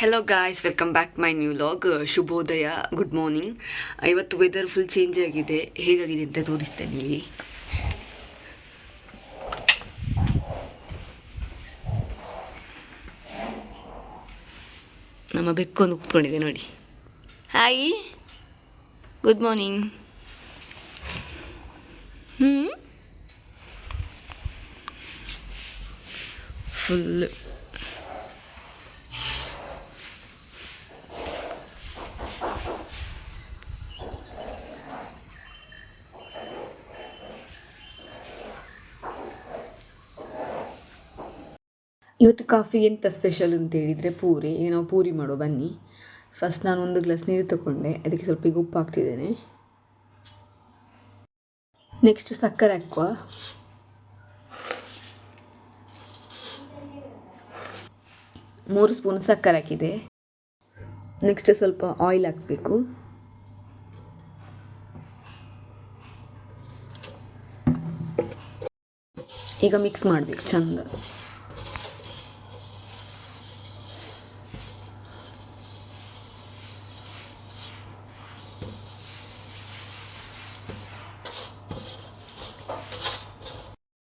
Hello guys welcome back my new log ಶುಭೋದಯ good morning ಇವತ್ತು weather full change ಆಗಿದೆ. ಹೇಗಾಗಿದೆ ಅಂತ ತೋರಿಸ್ತೇನೆ ಇಲ್ಲಿ. ನಮ್ಮ ಬೆಕ್ಕೊಂದು ಕೂತ್ಕೊಂಡಿದೆ, ನೋಡಿ. ಹಾಯ್ ಗುಡ್ ಮಾರ್ನಿಂಗ್ ಹ್ಞೂ ಫುಲ್ ಇವತ್ತು ಕಾಫಿ ಎಂತ ಸ್ಪೆಷಲ್ ಅಂತ ಹೇಳಿದರೆ ಪೂರಿ. ಈಗ ನಾವು ಪೂರಿ ಮಾಡುವ, ಬನ್ನಿ. ಫಸ್ಟ್ ನಾನು ಒಂದು ಗ್ಲಾಸ್ ನೀರು ತಗೊಂಡೆ. ಅದಕ್ಕೆ ಸ್ವಲ್ಪ ಈಗ ಉಪ್ಪು ಹಾಕ್ತಿದ್ದೇನೆ. ನೆಕ್ಸ್ಟ್ ಸಕ್ಕರೆ ಹಾಕುವ. ಮೂರು ಸ್ಪೂನ್ ಸಕ್ಕರೆ ಹಾಕಿದೆ. ನೆಕ್ಸ್ಟ್ ಸ್ವಲ್ಪ ಆಯಿಲ್ ಹಾಕಬೇಕು. ಈಗ ಮಿಕ್ಸ್ ಮಾಡಬೇಕು, ಚಂದ.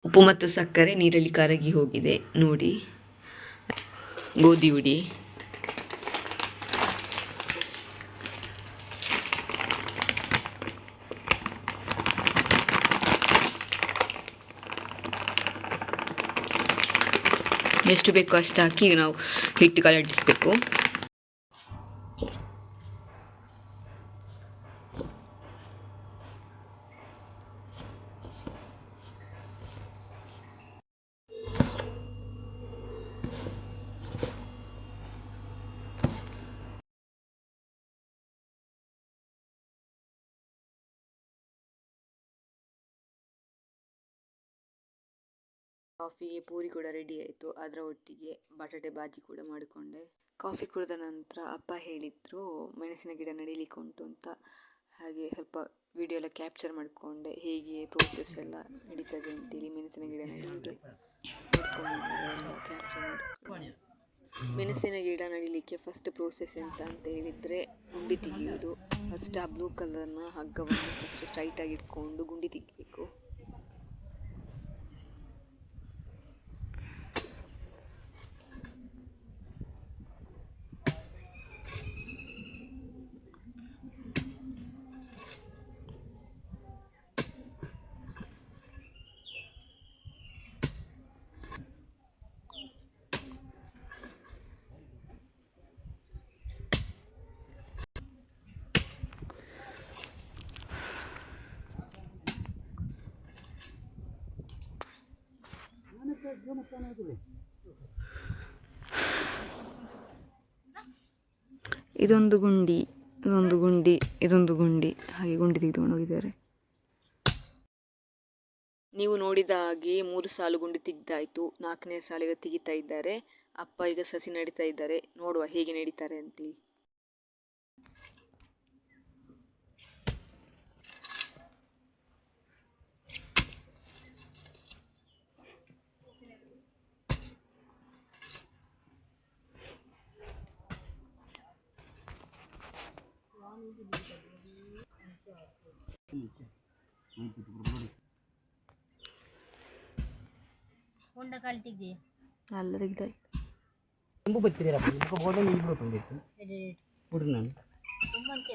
ಉಪ್ಪು ಮತ್ತು ಸಕ್ಕರೆ ನೀರಲ್ಲಿ ಕರಗಿ ಹೋಗಿದೆ. ನೋಡಿ. ಗೋಧಿ ಹುಡಿ. ಎಷ್ಟು ಬೇಕೋ ಅಷ್ಟು ಹಾಕಿ ನಾವು ಹಿಟ್ಟು ಕಲಟಿಸ್ಬೇಕು. ಕಾಫಿಗೆ ಪೂರಿ ಕೂಡ ರೆಡಿ ಆಯಿತು. ಅದರ ಒಟ್ಟಿಗೆ ಬಟಾಟೆ ಬಾಜಿ ಕೂಡ ಮಾಡಿಕೊಂಡೆ. ಕಾಫಿ ಕುಡಿದ ನಂತರ ಅಪ್ಪ ಹೇಳಿದರು, ಮೆಣಸಿನ ಗಿಡ ನಡೀಲಿಕ್ಕೆ ಉಂಟು ಅಂತ. ಹಾಗೆ ಸ್ವಲ್ಪ ವಿಡಿಯೋ ಎಲ್ಲ ಕ್ಯಾಪ್ಚರ್ ಮಾಡಿಕೊಂಡೆ. ಹೇಗೆ ಪ್ರೋಸೆಸ್ ಎಲ್ಲ ನಡೀತದೆ ಅಂತೇಳಿ ಮೆಣಸಿನ ಗಿಡ ನಡೀಲಿಕ್ಕೆ ಕ್ಯಾಪ್ಚರ್ ಮೆಣಸಿನ ಗಿಡ ನಡಿಲಿಕ್ಕೆ ಫಸ್ಟ್ ಪ್ರೋಸೆಸ್ ಎಂತ ಅಂತ ಹೇಳಿದರೆ ಗುಂಡಿ ತೆಗೆಯೋದು ಫಸ್ಟ್ ಆ ಬ್ಲೂ ಕಲರ್ನ ಹಗ್ಗವನ್ನು ಫಸ್ಟ್ ಸ್ಟ್ರೈಟಾಗಿ ಇಟ್ಕೊಂಡು ಗುಂಡಿ ತೆಗಿಬೇಕು. ಇದೊಂದು ಗುಂಡಿ ಇದೊಂದು ಗುಂಡಿ ಇದೊಂದು ಗುಂಡಿ. ಹಾಗೆ ಗುಂಡಿ ತೆಗೆದುಕೊಂಡು ಹೋಗಿದ್ದಾರೆ ನೀವು ನೋಡಿದ ಹಾಗೆ ಮೂರು ಸಾಲು ಗುಂಡಿ ತೆಗ್ದಾಯ್ತು. ನಾಲ್ಕನೇ ಸಾಲಿಗೆ ತೆಗಿತಾ ಇದ್ದಾರೆ. ಅಪ್ಪ ಈಗ ಸಸಿ ನಡೀತಾ ಇದ್ದಾರೆ. ನೋಡುವ ಹೇಗೆ ನಡೀತಾರೆ ಅಂತೇಳಿ ಹೊಂಡ ಕಳ್ತಿದ್ದೆ ಎಲ್ಲ ತೆಗ್ದಾಯ್ತು ತುಂಬ ಬರ್ತೀರಪ್ಪ ನಿಮ್ಗೆ ಹೋದ ನೀವು ಬಂದಿತ್ತು ಬಿಡ್ರಿ ನಾನು ತುಂಬಂತೆ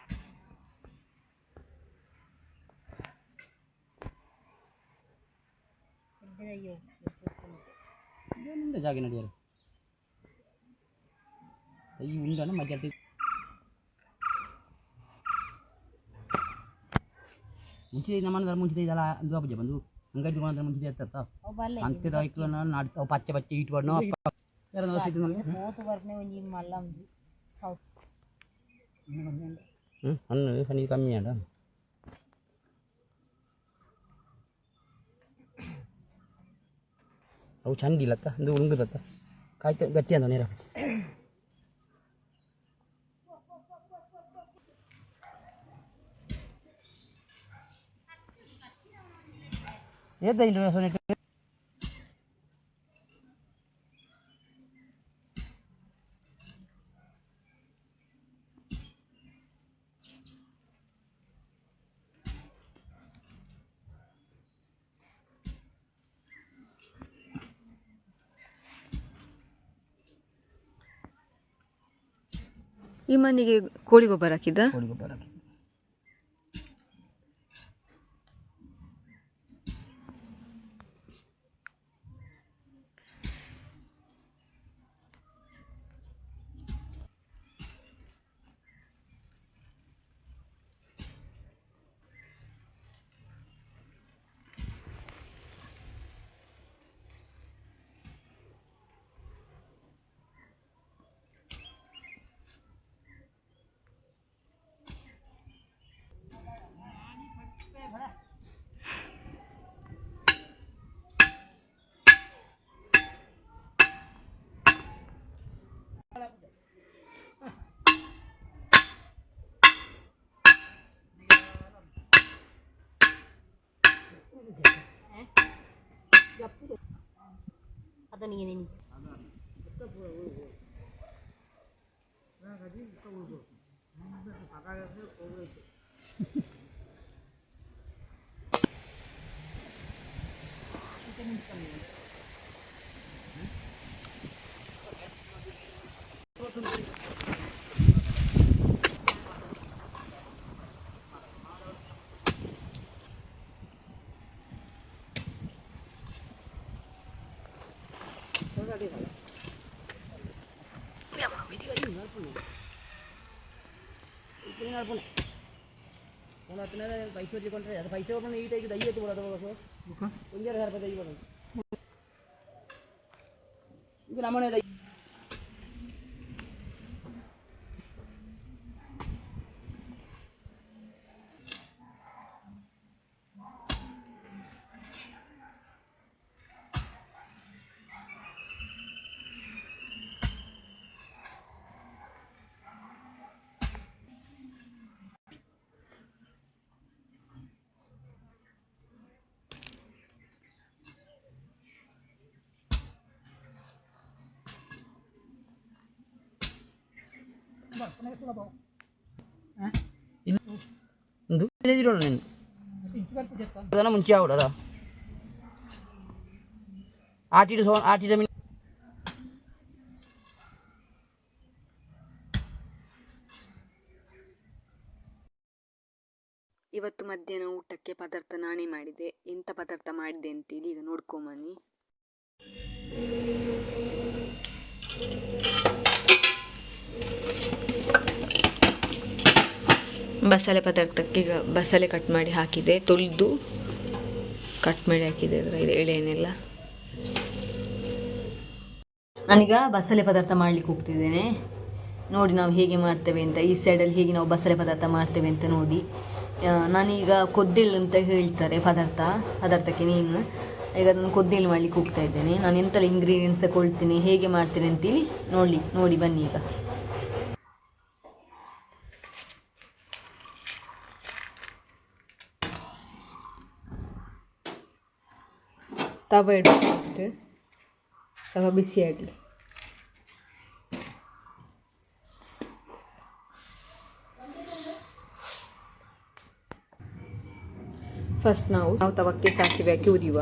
ಅಯ್ಯೋ ಇದೇನಿಂದ ಜಾಗ ನಡೆಯರು ಈ ಉಂಡನ ಮಧ್ಯ ಮುಂಚೆ ನಮ್ಮನ್ನ ಮುಂಚೆ ಇದಲ್ಲ ಅದು ಅಬ್ಬಜ ಬಂದು ಅಂಗಡಿ ತಗೊಂಡ್ರೆ ಮುಂಚೆ ಇರ್ತಾರ ಅವು ಬರ್ಲೆ ಅಂತ್ಯದ ಐಕ್ಲ ನಾಡ್ತಾವ ಪಚ್ಚೆ ಪಚ್ಚೆ ಇಟ್ಬಾರ್ದು ಯಾರು ಮೂವತ್ತು ಬರ್ನೆ ಒಂಜಿ ಮಲ್ಲ ಸೌತ್ ಹ್ಞೂ ಹಣ್ಣು ಹನಿ ಕಮ್ಮಿ ಅಡ ಅವು ಚಂದಿಲ್ಲತ್ತ ಇದು ಉಳುಂಗದತ್ತ ಕಾಯ್ತ ಗಟ್ಟಿ ಅಂದ ನೀರ ಎದ್ದ ಇಲ್ಲ ಸೊನ್ನೆ ಈ ಮನೆಗೆ ಕೋಳಿ ಗೊಬ್ಬರ ಹಾಕಿದ್ದ? ಕೋಳಿ ಗೊಬ್ಬರ ಅದನಿಗೆ ನೆನೆ Gracias. ಹತ್ತು ದಿನ ಪೈಸೆ ಹೊಚ್ಚಿಕೊಂಡ್ರೆ ಅದು ಪೈಸೆ ಹೋಗ್ಕೊಂಡು ಈ ಟೈಗೆ ದೈ ಎತ್ತು ಬರೋದು ಒಂದು ಎರಡು ಸಾವಿರ ರೂಪಾಯಿ ದೈ ಬರೋದು ಈಗ ನಮ್ಮನೆ ಇವತ್ತು ಮಧ್ಯಾಹ್ನ ಊಟಕ್ಕೆ ಪದಾರ್ಥ ನಾನೇ ಮಾಡಿದೆ ಎಂಥ ಪದಾರ್ಥ ಮಾಡಿದೆ ಅಂತೇಳಿ ಈಗ ನೋಡ್ಕೊಂಬನ್ನಿ ಬಸಳೆ ಪದಾರ್ಥಕ್ಕೆ ಈಗ ಬಸಳೆ ಕಟ್ ಮಾಡಿ ಹಾಕಿದೆ. ತೊಳೆದು ಕಟ್ ಮಾಡಿ ಹಾಕಿದೆ ಅದರ ಎಳೆಯನ್ನೆಲ್ಲ ನಾನೀಗ ಬಸಳೆ ಪದಾರ್ಥ ಮಾಡಲಿಕ್ಕೆ ಹೋಗ್ತಿದ್ದೇನೆ. ನೋಡಿ ನಾವು ಹೇಗೆ ಮಾಡ್ತೇವೆ ಅಂತ, ಈ ಸೈಡಲ್ಲಿ ಹೇಗೆ ನಾವು ಬಸಳೆ ಪದಾರ್ಥ ಮಾಡ್ತೇವೆ ಅಂತ ನೋಡಿ. ನಾನೀಗ ಕೊದ್ದಿಲ್ ಅಂತ ಹೇಳ್ತಾರೆ ಪದಾರ್ಥ, ಪದಾರ್ಥಕ್ಕೆ ನೀನು. ಈಗ ಅದನ್ನು ಕೊದ್ದಿಲ್ ಮಾಡ್ಲಿಕ್ಕೆ ಹೋಗ್ತಾ ಇದ್ದೇನೆ. ನಾನು ಎಂತೆಲ್ಲ ಇಂಗ್ರೀಡಿಯೆಂಟ್ಸ್ ತಗೊಳ್ತೀನಿ ಹೇಗೆ ಮಾಡ್ತೀನಿ ಅಂತೇಳಿ ನೋಡಿ ನೋಡಿ ಬನ್ನಿ ಈಗ. ತವ ಇಡು ಫಸ್ಟ್ ಸ್ವಲ್ಪ ಬಿಸಿಯಾಗಲಿ ಫಸ್ಟ್ ನಾವು ನಾವು ತವಕ್ಕೆ ಸಾಸಿವೆ ಹಾಕಿ ಉರಿಯುವ.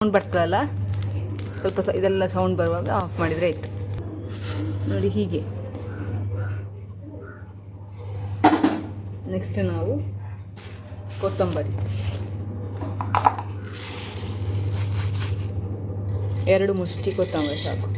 ಬರ್ತದಲ್ಲ? ಸ್ವಲ್ಪ ಸ ಇದೆಲ್ಲ ಸೌಂಡ್ ಬರುವಾಗ ಆಫ್ ಮಾಡಿದರೆ ಆಯಿತು. ನೋಡಿ ಹೀಗೆ. ನೆಕ್ಸ್ಟ್ ನಾವು ಕೊತ್ತಂಬರಿ. ಎರಡು ಮುಷ್ಟಿ ಕೊತ್ತಂಬರಿ ಸಾಕು.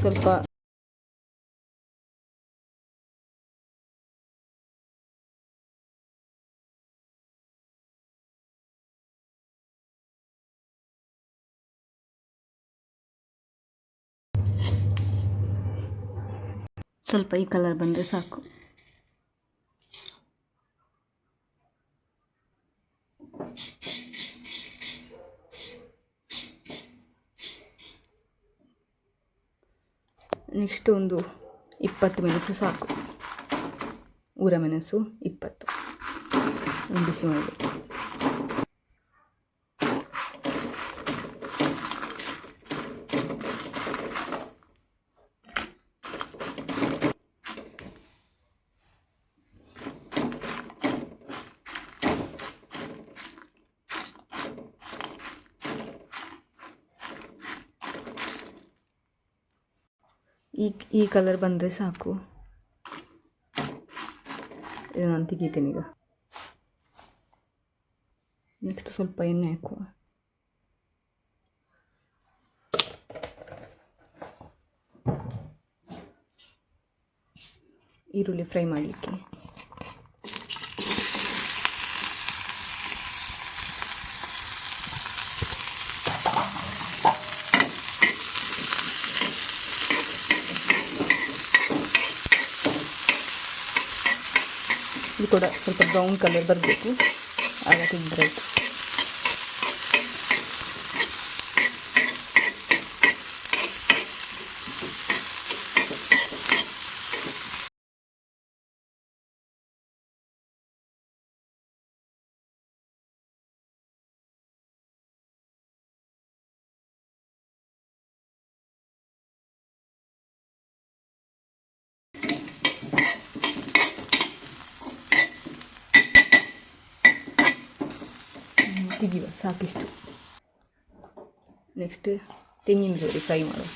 ಸ್ವಲ್ಪ ಸ್ವಲ್ಪ ಈ ಕಲರ್ ಬಂದರೆ ಸಾಕು. ನೆಕ್ಸ್ಟ್ ಒಂದು ಇಪ್ಪತ್ತು ಮೆಣಸು ಸಾಕು. ಊರ ಮೆಣಸು ಇಪ್ಪತ್ತು. ಬಿಸಿ ಮಾಡಬೇಕು. ಈ ಕಲರ್ ಬಂದರೆ ಸಾಕು. ನಾನು ತೆಗಿತೀನಿ ಈಗ. ನೆಕ್ಸ್ಟ್ ಸ್ವಲ್ಪ ಎಣ್ಣೆ ಹಾಕುವ. ಈರುಳ್ಳಿ ಫ್ರೈ ಮಾಡಲಿಕ್ಕೆ. ಕೂಡ ಸ್ವಲ್ಪ ಬ್ರೌನ್ ಕಲರ್ ಬರಬೇಕು. ಆಗ ಆಯ್ತು ತೆಗಿಯುವ ಸಾಕಿಷ್ಟು. ನೆಕ್ಸ್ಟ್ ತೆಂಗಿನ ಜೋಡಿ ಫ್ರೈ ಮಾಡುವ.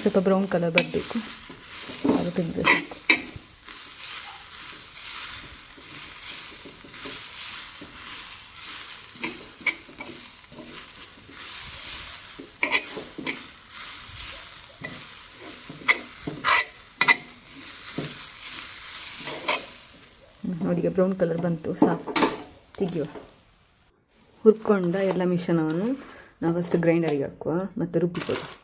ಸ್ವಲ್ಪ ಬ್ರೌನ್ ಕಲರ್ ಬರಬೇಕು. ಅದು ತೆಗೆದ್ರೆ ಈಗ ಬ್ರೌನ್ ಕಲರ್ ಬಂತು, ಸಾಕು. ತೆಗಿಯುವ. ಹುರ್ಕೊಂಡ ಎಲ್ಲ ಮಿಶ್ರಣವನ್ನು ನಾವು ಫಸ್ಟ್ ಗ್ರೈಂಡರಿಗೆ ಹಾಕುವ ಮತ್ತು ರುಬ್ಬಿಕೊಳ್ಳುವ.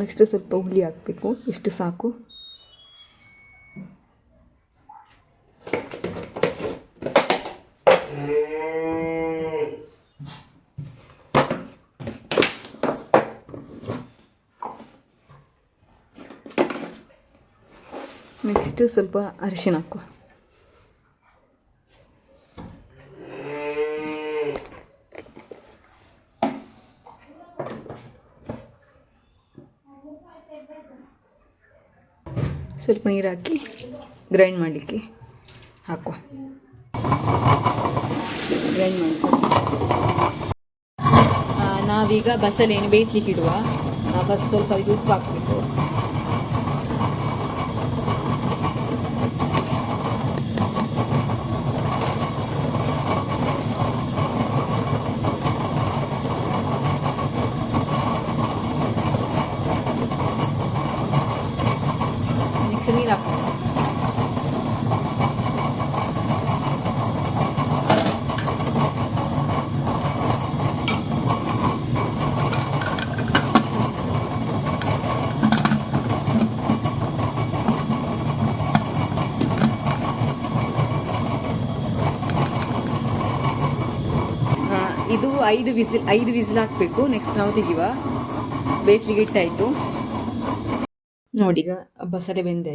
ನೆಕ್ಸ್ಟ್ ಸ್ವಲ್ಪ ಹುಳಿ ಹಾಕಬೇಕು. ಇಷ್ಟು ಸಾಕು. ನೆಕ್ಸ್ಟ್ ಸ್ವಲ್ಪ ಅರಿಶಿನ ಹಾಕುವ ಸ್ವಲ್ಪ ನೀರು ಹಾಕಿ ಗ್ರೈಂಡ್ ಮಾಡಲಿಕ್ಕೆ ಹಾಕುವ ಗ್ರೈಂಡ್ ಮಾಡಿ ನಾವೀಗ ಏನು ಬೇಯಿಸ್ಲಿಕ್ಕೆ ಇಡುವ ಫಸ್ಟ್ ಸ್ವಲ್ಪ ಅದಕ್ಕೆ ಉಪ್ಪು ಹಾಕಬೇಕು ನೆಕ್ಸ್ಟ್ ನೀರು ಹಾಕುವ ಆ, ಇದು ಐದು ವಿಸಿಲ್ ಐದು ವಿಸಿಲ್ ಹಾಕ್ಬೇಕು. ನೆಕ್ಸ್ಟ್ ನಾವು ತೆಗಿವ. ಬೇಸಿಗೆ ಇಟ್ಟಾಯಿತು ನೋಡಿಗ ಬಸಳೆ ಬೆಂದೆ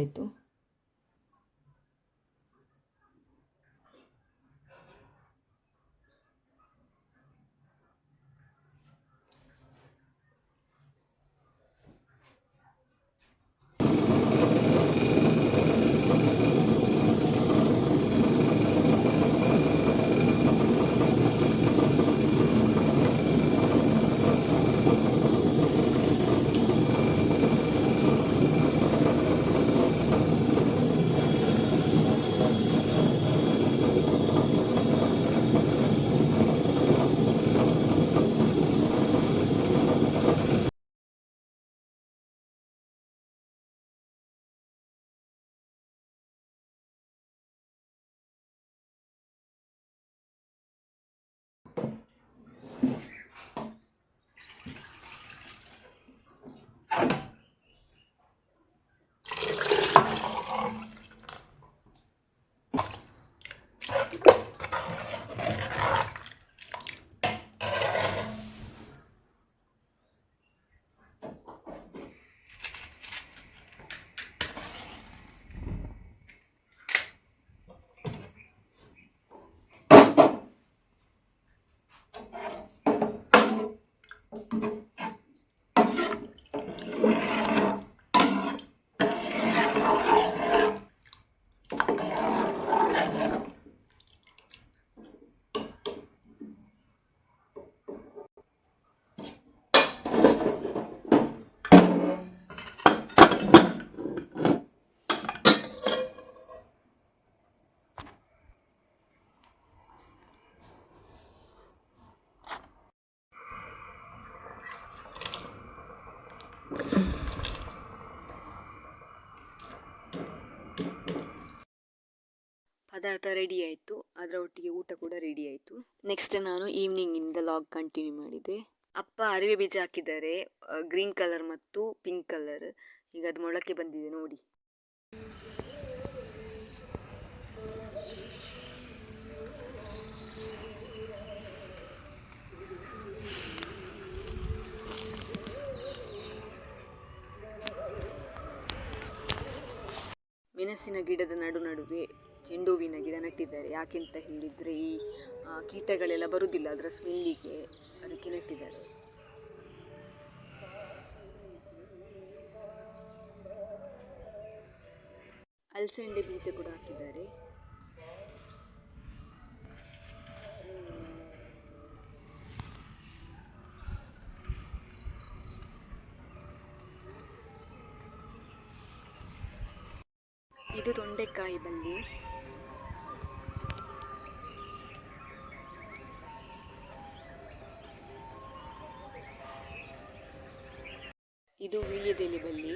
ಪದಾರ್ಥ ರೆಡಿ ಆಯಿತು. ಅದರ ಒಟ್ಟಿಗೆ ಊಟ ಕೂಡ ರೆಡಿ ಆಯಿತು. ನೆಕ್ಸ್ಟ್ ನಾನು ಈವ್ನಿಂಗಿಂದ ಲಾಗ್ ಕಂಟಿನ್ಯೂ ಮಾಡಿದೆ. ಅಪ್ಪ ಅರಿವೆ ಬೀಜ ಹಾಕಿದ್ದಾರೆ. ಗ್ರೀನ್ ಕಲರ್ ಮತ್ತು ಪಿಂಕ್ ಕಲರ್ ಈಗ ಅದು ಮೊಳಕೆ ಬಂದಿದೆ ನೋಡಿ. ಮೆಣಸಿನ ಗಿಡದ ನಡು ನಡುವೆ ಚೆಂಡು ಹೂವಿನ ಗಿಡ ನೆಟ್ಟಿದ್ದಾರೆ. ಯಾಕೆಂತ ಹೇಳಿದರೆ ಈ ಕೀಟಗಳೆಲ್ಲ ಬರುವುದಿಲ್ಲ. ಅದರ ಸ್ಮೆಲ್ಲಿಗೆ ಅದಕ್ಕೆ ನೆಟ್ಟಿದ್ದಾರೆ. ಅಲಸಂಡೆ ಬೀಜ ಕೂಡ ಹಾಕಿದ್ದಾರೆ. ಇದು ತೊಂಡೆಕಾಯಿ ಬಳ್ಳಿ ಇದು ವೀಳ್ಯದೆಲೆ ಬಳ್ಳಿ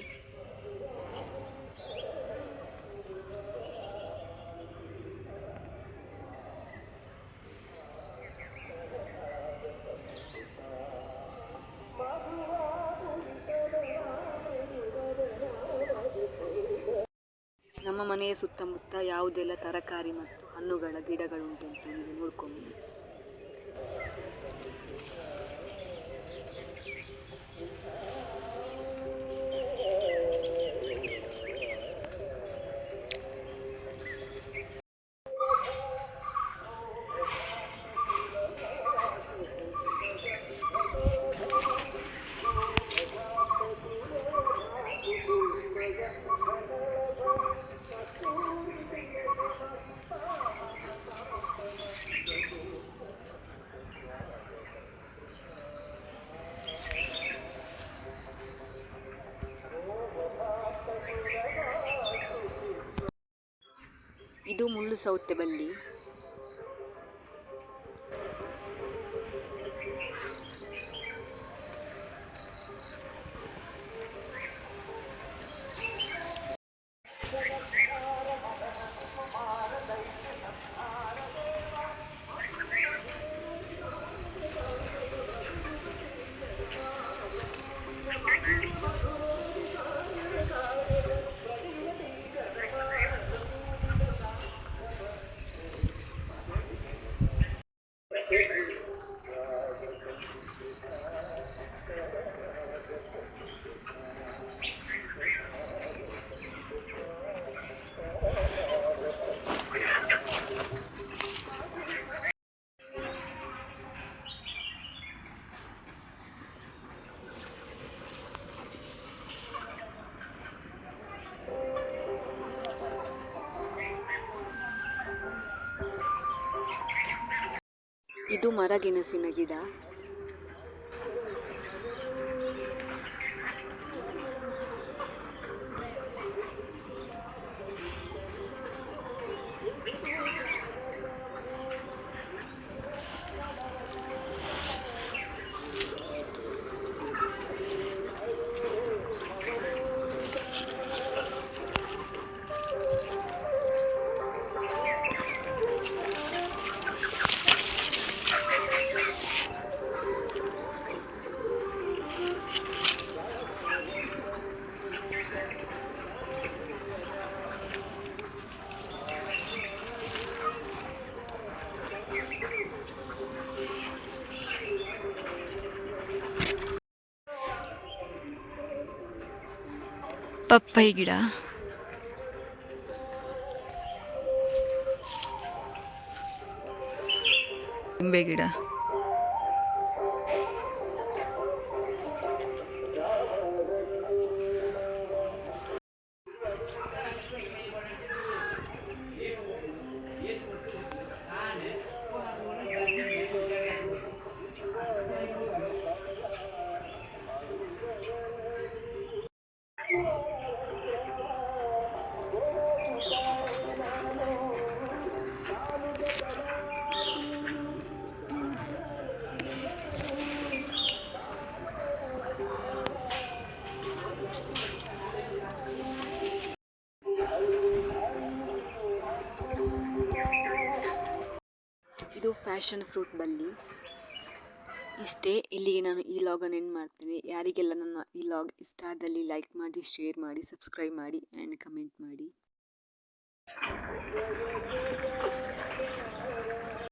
ಮನೆಯ ಸುತ್ತಮುತ್ತ ಯಾವುದೆಲ್ಲ ತರಕಾರಿ ಮತ್ತು ಹಣ್ಣುಗಳ ಗಿಡಗಳುಂಟು ಅಂತ ನೀವು ನೋಡ್ಕೊಂಡು ಇದು ಮುಳ್ಳು ಸೌತೆ ಬಳ್ಳಿ ಇದು ಮರಗೆಣಸಿನ ಗಿಡ. ಪಪ್ಪಾಯಿ ಗಿಡ. ನಿಂಬೆ ಗಿಡ. ಫ್ಯಾಷನ್ ಫ್ರೂಟ್ ಬಲ್ಲಿ. ಇಷ್ಟೇ, ಇಲ್ಲಿಗೆ ನಾನು ಈ ಲಾಗನ್ನು ಎಂಡ್ ಮಾಡ್ತೀನಿ. ಯಾರಿಗೆಲ್ಲ ನನ್ನ ಈ ಲಾಗ್ ಇಷ್ಟ ಆದಲ್ಲಿ ಲೈಕ್ ಮಾಡಿ ಶೇರ್ ಮಾಡಿ ಸಬ್ಸ್ಕ್ರೈಬ್ ಮಾಡಿ ಆ್ಯಂಡ್ ಕಮೆಂಟ್ ಮಾಡಿ.